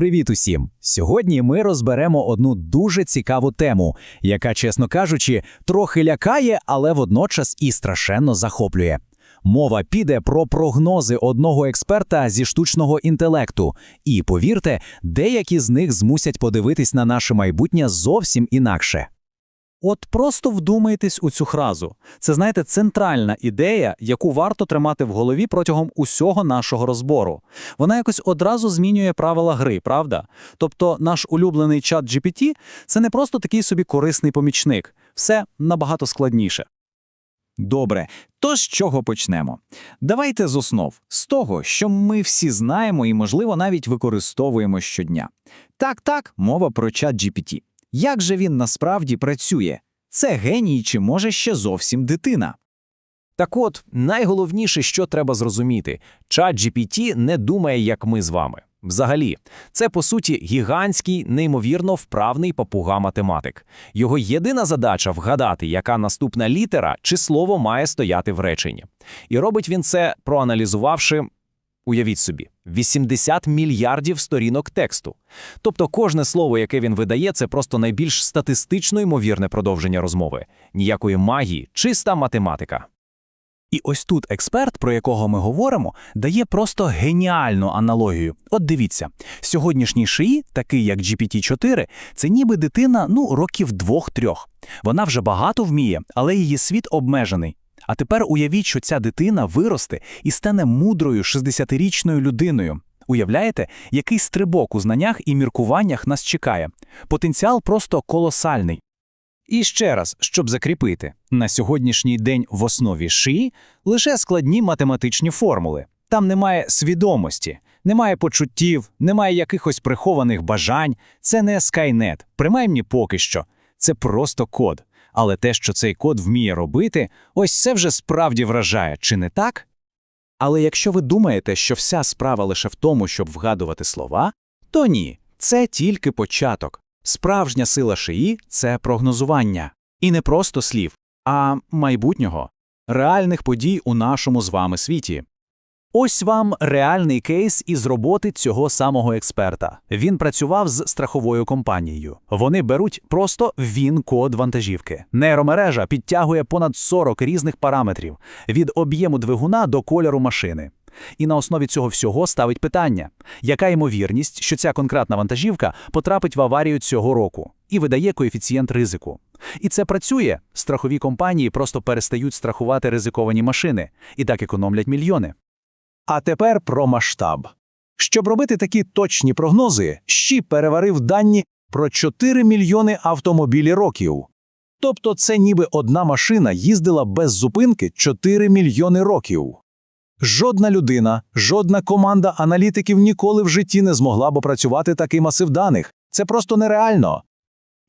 Привіт усім! Сьогодні ми розберемо одну дуже цікаву тему, яка, чесно кажучи, трохи лякає, але водночас і страшенно захоплює. Мова піде про прогнози одного експерта зі штучного інтелекту. І повірте, деякі з них змусять подивитись на наше майбутнє зовсім інакше. От просто вдумайтесь у цю фразу. Це, знаєте, центральна ідея, яку варто тримати в голові протягом усього нашого розбору. Вона якось одразу змінює правила гри, правда? Тобто наш улюблений чат GPT – це не просто такий собі корисний помічник. Все набагато складніше. Добре, то з чого почнемо? Давайте з основ, з того, що ми всі знаємо і, можливо, навіть використовуємо щодня. Так, так, мова про чат GPT. Як же він насправді працює? Це геній чи може ще зовсім дитина? Так от, найголовніше, що треба зрозуміти, чат GPT не думає, як ми з вами. Взагалі, це по суті гігантський, неймовірно вправний папуга-математик. Його єдина задача вгадати, яка наступна літера чи слово має стояти в реченні. І робить він це, проаналізувавши, уявіть собі, 80 мільярдів сторінок тексту. Тобто кожне слово, яке він видає, це просто найбільш статистично ймовірне продовження розмови. Ніякої магії, чиста математика. І ось тут експерт, про якого ми говоримо, дає просто геніальну аналогію. От дивіться, сьогоднішній шиї, такий як GPT-4, це ніби дитина, ну, років двох-трьох. Вона вже багато вміє, але її світ обмежений. А тепер уявіть, що ця дитина виросте і стане мудрою 60-річною людиною. Уявляєте, який стрибок у знаннях і міркуваннях нас чекає? Потенціал просто колосальний. І ще раз, щоб закріпити, на сьогоднішній день в основі шиї лише складні математичні формули. Там немає свідомості, немає почуттів, немає якихось прихованих бажань. Це не Skynet, принаймні поки що. Це просто код. Але те, що цей код вміє робити, ось це вже справді вражає, чи не так? Але якщо ви думаєте, що вся справа лише в тому, щоб вгадувати слова, то ні, це тільки початок. Справжня сила шиї це прогнозування. І не просто слів, а майбутнього, реальних подій у нашому з вами світі. Ось вам реальний кейс із роботи цього самого експерта. Він працював з страховою компанією. Вони беруть просто він-код вантажівки. Нейромережа підтягує понад 40 різних параметрів від об'єму двигуна до кольору машини. І на основі цього всього ставить питання: яка ймовірність, що ця конкретна вантажівка потрапить в аварію цього року і видає коефіцієнт ризику. І це працює. Страхові компанії просто перестають страхувати ризиковані машини і так економлять мільйони. А тепер про масштаб. Щоб робити такі точні прогнози, Щі переварив дані про 4 мільйони автомобілі років. Тобто це ніби одна машина їздила без зупинки 4 мільйони років. Жодна людина, жодна команда аналітиків ніколи в житті не змогла б опрацювати такий масив даних. Це просто нереально.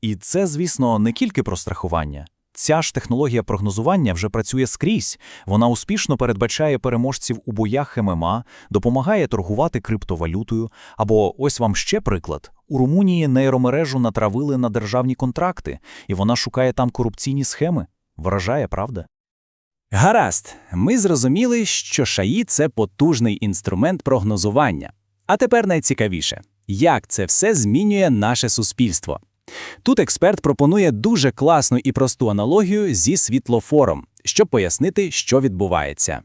І це, звісно, не тільки про страхування. Ця ж технологія прогнозування вже працює скрізь. Вона успішно передбачає переможців у боях ММА, допомагає торгувати криптовалютою. Або ось вам ще приклад: у Румунії нейромережу натравили на державні контракти, і вона шукає там корупційні схеми. Вражає, правда? Гаразд, ми зрозуміли, що шаї це потужний інструмент прогнозування. А тепер найцікавіше, як це все змінює наше суспільство. Тут експерт пропонує дуже класну і просту аналогію зі світлофором, щоб пояснити, що відбувається.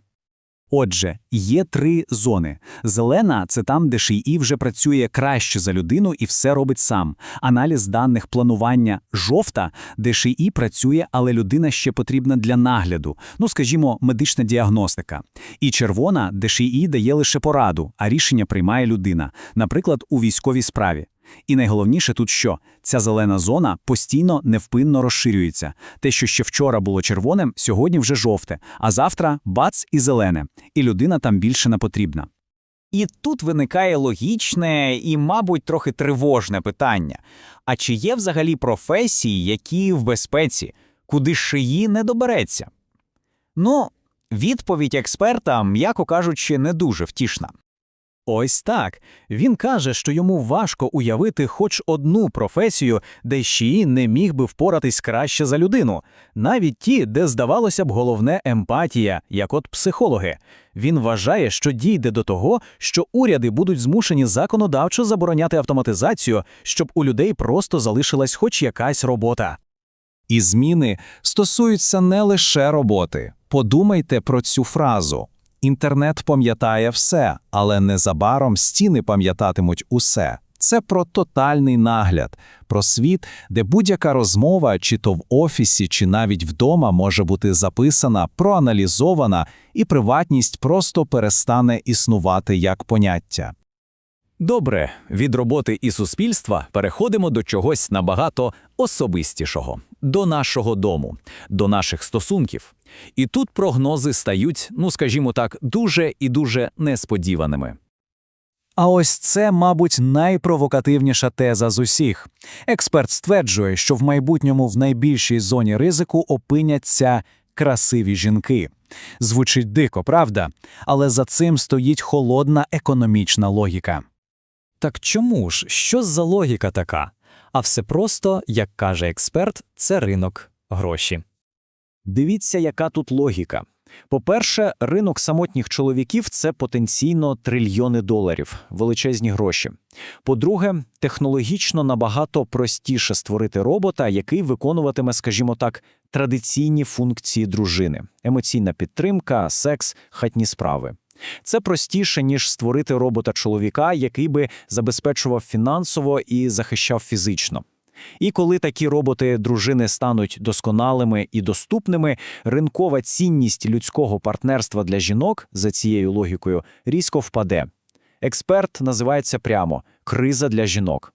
Отже, є три зони. Зелена це там, де шиї вже працює краще за людину і все робить сам. Аналіз даних планування жовта, де шиї працює, але людина ще потрібна для нагляду, ну скажімо, медична діагностика. І червона, де шиї дає лише пораду, а рішення приймає людина, наприклад, у військовій справі. І найголовніше тут що? Ця зелена зона постійно невпинно розширюється. Те, що ще вчора було червоним, сьогодні вже жовте, а завтра бац і зелене, і людина там більше не потрібна. І тут виникає логічне і, мабуть, трохи тривожне питання: а чи є взагалі професії, які в безпеці, куди шиї не добереться? Ну, відповідь експерта, м'яко кажучи, не дуже втішна. Ось так. Він каже, що йому важко уявити хоч одну професію, де Шії не міг би впоратись краще за людину, навіть ті, де здавалося б головне емпатія, як от психологи. Він вважає, що дійде до того, що уряди будуть змушені законодавчо забороняти автоматизацію, щоб у людей просто залишилась хоч якась робота. І зміни стосуються не лише роботи. Подумайте про цю фразу. Інтернет пам'ятає все, але незабаром стіни пам'ятатимуть усе. Це про тотальний нагляд, про світ, де будь-яка розмова, чи то в офісі, чи навіть вдома, може бути записана, проаналізована, і приватність просто перестане існувати як поняття. Добре, від роботи і суспільства переходимо до чогось набагато особистішого, до нашого дому, до наших стосунків. І тут прогнози стають, ну скажімо так, дуже і дуже несподіваними. А ось це, мабуть, найпровокативніша теза з усіх. Експерт стверджує, що в майбутньому в найбільшій зоні ризику опиняться красиві жінки. Звучить дико, правда? Але за цим стоїть холодна економічна логіка. Так чому ж? Що за логіка така? А все просто, як каже експерт, це ринок, гроші. Дивіться, яка тут логіка. По-перше, ринок самотніх чоловіків це потенційно трильйони доларів, величезні гроші. По-друге, технологічно набагато простіше створити робота, який виконуватиме, скажімо так, традиційні функції дружини: емоційна підтримка, секс, хатні справи. Це простіше, ніж створити робота-чоловіка, який би забезпечував фінансово і захищав фізично. І коли такі роботи-дружини стануть досконалими і доступними, ринкова цінність людського партнерства для жінок за цією логікою різко впаде. Експерт називається прямо криза для жінок.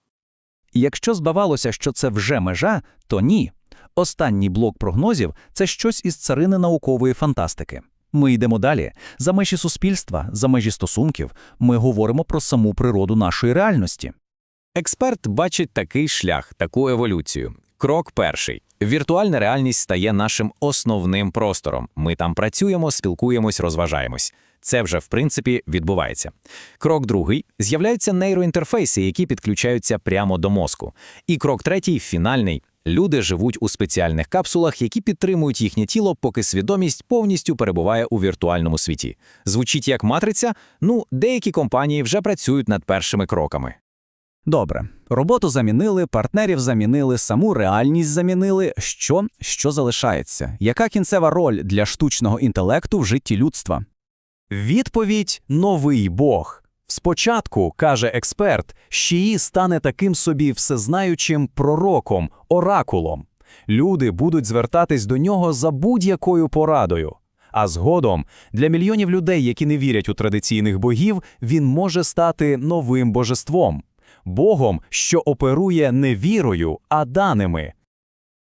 Якщо здавалося, що це вже межа, то ні. Останній блок прогнозів це щось із царини наукової фантастики. Ми йдемо далі. За межі суспільства, за межі стосунків, ми говоримо про саму природу нашої реальності. Експерт бачить такий шлях, таку еволюцію. Крок перший. Віртуальна реальність стає нашим основним простором. Ми там працюємо, спілкуємось, розважаємось. Це вже, в принципі, відбувається. Крок другий. З'являються нейроінтерфейси, які підключаються прямо до мозку. І крок третій, фінальний. Люди живуть у спеціальних капсулах, які підтримують їхнє тіло, поки свідомість повністю перебуває у віртуальному світі. Звучить як матриця? Ну, деякі компанії вже працюють над першими кроками. Добре, роботу замінили, партнерів замінили, саму реальність замінили. Що? Що залишається? Яка кінцева роль для штучного інтелекту в житті людства? Відповідь новий Бог. Спочатку, каже експерт, Шії стане таким собі всезнаючим пророком, оракулом. Люди будуть звертатись до нього за будь-якою порадою. А згодом для мільйонів людей, які не вірять у традиційних богів, він може стати новим божеством. Богом, що оперує не вірою, а даними.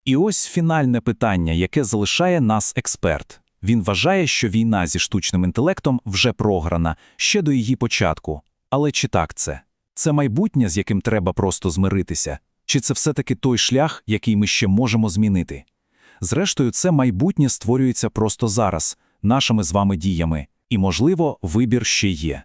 І ось фінальне питання, яке залишає нас експерт. Він вважає, що війна зі штучним інтелектом вже програна ще до її початку. Але чи так це? Це майбутнє, з яким треба просто змиритися? Чи це все-таки той шлях, який ми ще можемо змінити? Зрештою, це майбутнє створюється просто зараз, нашими з вами діями, і, можливо, вибір ще є.